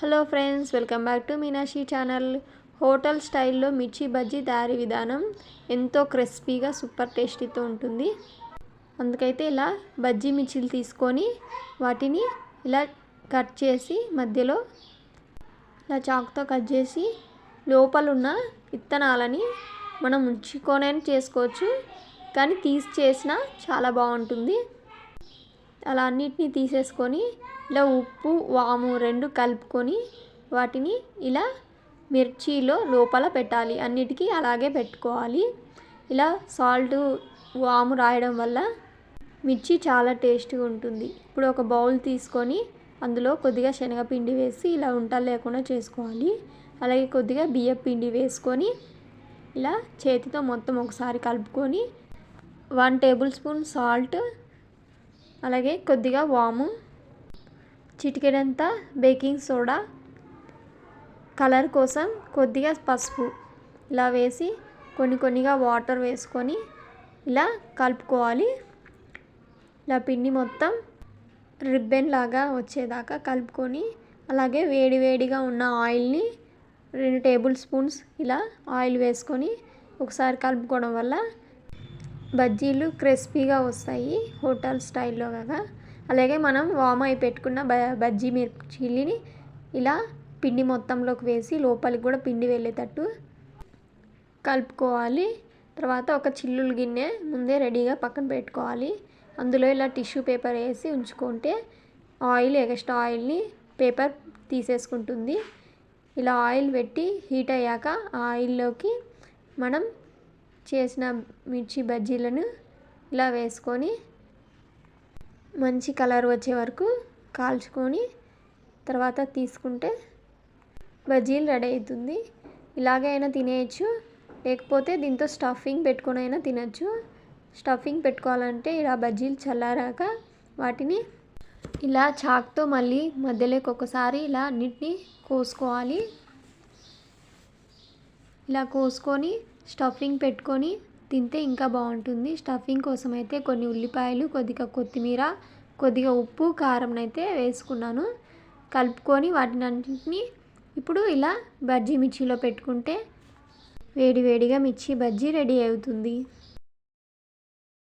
Hello friends welcome back to Meenakshi channel. Hotel స్టైల్లో మిర్చి బజ్జీ తయారీ విధానం ఎంతో క్రిస్పీగా సూపర్ టేస్టీతో ఉంటుంది. అందుకైతే ఇలా బజ్జీ మిర్చిలు తీసుకొని వాటిని ఇలా కట్ చేసి మధ్యలో ఇలా చాకుతో కట్ చేసి లోపల ఉన్న విత్తనాలని మనం ఉంచుకొని చేసుకోవచ్చు. కానీ తీసి చేసినా చాలా బాగుంటుంది. అలా అన్నిటినీ తీసేసుకొని ఇలా ఉప్పు వాము రెండు కలుపుకొని వాటిని ఇలా మిర్చిలో లోపల పెట్టాలి. అన్నిటికీ అలాగే పెట్టుకోవాలి. ఇలా సాల్ట్ వాము రాయడం వల్ల మిర్చి చాలా టేస్ట్గా ఉంటుంది. ఇప్పుడు ఒక బౌల్ తీసుకొని అందులో కొద్దిగా శనగపిండి వేసి ఇలా ఉంటలు లేకుండా చేసుకోవాలి. అలాగే కొద్దిగా బియ్యం పిండి వేసుకొని ఇలా చేతితో మొత్తం ఒకసారి కలుపుకొని వన్ టేబుల్ స్పూన్ సాల్ట్ అలాగే కొద్దిగా వాము చిటికెడంత బేకింగ్ సోడా కలర్ కోసం కొద్దిగా పసుపు ఇలా వేసి కొన్ని కొన్నిగా వాటర్ వేసుకొని ఇలా కలుపుకోవాలి. ఇలా పిండి మొత్తం రిబ్బెన్ లాగా వచ్చేదాకా కలుపుకొని అలాగే వేడి వేడిగా ఉన్న ఆయిల్ని రెండు టేబుల్ స్పూన్స్ ఇలా ఆయిల్ వేసుకొని ఒకసారి కలుపుకోవడం వల్ల బజ్జీలు క్రిస్పీగా వస్తాయి హోటల్ స్టైల్లో కదా. అలాగే మనం వామ్ అయి పెట్టుకున్న బ బజ్జీ మిర్చిని ఇలా పిండి మొత్తంలోకి వేసి లోపలికి కూడా పిండి వెళ్ళేటట్టు కలుపుకోవాలి. తర్వాత ఒక చిల్లులు గిన్నె ముందే రెడీగా పక్కన పెట్టుకోవాలి. అందులో ఇలా టిష్యూ పేపర్ వేసి ఉంచుకుంటే ఆయిల్ ఎక్స్ట్రా ఆయిల్ని పేపర్ తీసేసుకుంటుంది. ఇలా ఆయిల్ పెట్టి హీట్ అయ్యాక ఆ ఆయిల్లోకి మనం చేసిన మిర్చి బజ్జీలను ఇలా వేసుకొని మంచి కలర్ వచ్చే వరకు కాల్చుకొని తర్వాత తీసుకుంటే బజ్జీలు రెడీ అవుతుంది. ఇలాగైనా తినేయచ్చు. లేకపోతే దీంతో స్టఫింగ్ పెట్టుకొని అయినా తినచ్చు. స్టఫింగ్ పెట్టుకోవాలంటే ఇలా బజ్జీలు చల్లారాక వాటిని ఇలా చాక్తో మళ్ళీ మధ్యలోకి ఒకసారి ఇలా అన్నిటినీ కోసుకోవాలి. ఇలా కోసుకొని స్టఫింగ్ పెట్టుకొని తింటే ఇంకా బాగుంటుంది. స్టఫింగ్ కోసం అయితే కొన్ని ఉల్లిపాయలు కొద్దిగా కొత్తిమీర కొద్దిగా ఉప్పు కారం అయితే వేసుకున్నాను. కలుపుకొని వాటిని అన్నింటినీ ఇప్పుడు ఇలా బజ్జీ మిర్చిలో పెట్టుకుంటే వేడి వేడిగా మిర్చి బజ్జీ రెడీ అవుతుంది.